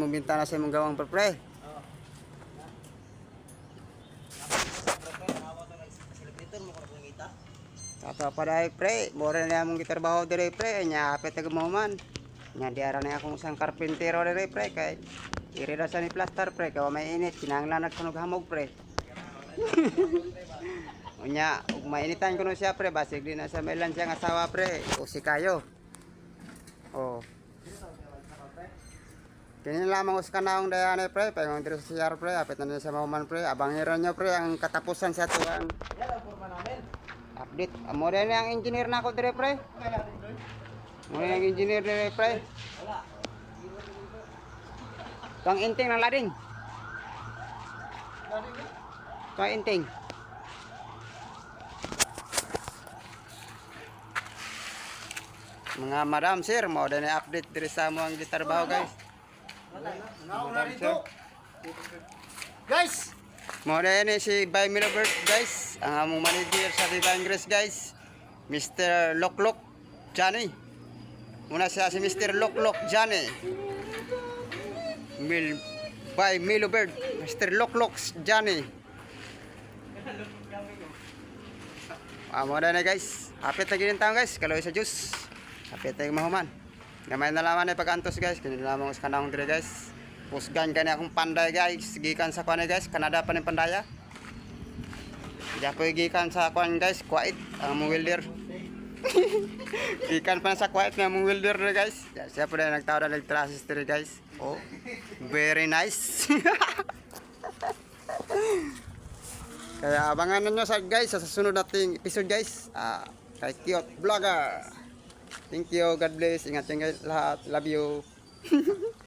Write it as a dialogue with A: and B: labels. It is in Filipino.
A: mong bintana sa imong gawang pre. Tato pa dahil pre, mura na mong gitrabaho dire pre, nya apit ag mo man. Nya diara na akong isang karpintero dire pre kay irira sa ni plaster pre kay may init kinahanglan nagsunog hamog pre. Unya, ug mainitan ko siya pre, basig din na sa melan siyang asawa pre, o si kayo. Oh. Kini lamang us kanahong dayane pre, payong diri sa CR pre, apit na niya sa mahuman pre, abangiran nyo pre ang katapusan sa tuwang update. Amo rin ang engineer na ako dire pre. Mo ang engineer dire pre. Tang inting ng lading. Tang inting. Mga madam sir, mo din update dire sa mo ang gitarbaho guys. Madam sir.
B: Guys,
A: Mo na yan eh, si Bay Milobert guys. Ang among manager sa Viva Ingres guys. Mr. Loklok Johnny. Muna siya si Mr. Loklok Johnny. Mil Bay Milobert. Mr. Loklok Johnny. Ah, mo na na guys. Hapit na ginin tayo guys. Kaloy sa juice. Hapit yung mahuman. Gamay na laman na pag-antos guys. Kini lamang sa kanahong dire guys. Pusgan ka niya akong panday guys. Gikan sa kwan guys. Kanada pa ni pandaya. Po gikan sa kwan guys. Kuwait. Ang mong welder. gikan pa na sa kuwait nga mong welder na guys. Siya po na nagtawad na nag-trasis dire guys. Oh. Very nice. Kaya abangan ninyo sa guys sa susunod nating episode guys. Ah, kay Cute Vlogger. Thank you. God bless. Ingat kayo lahat. Love you.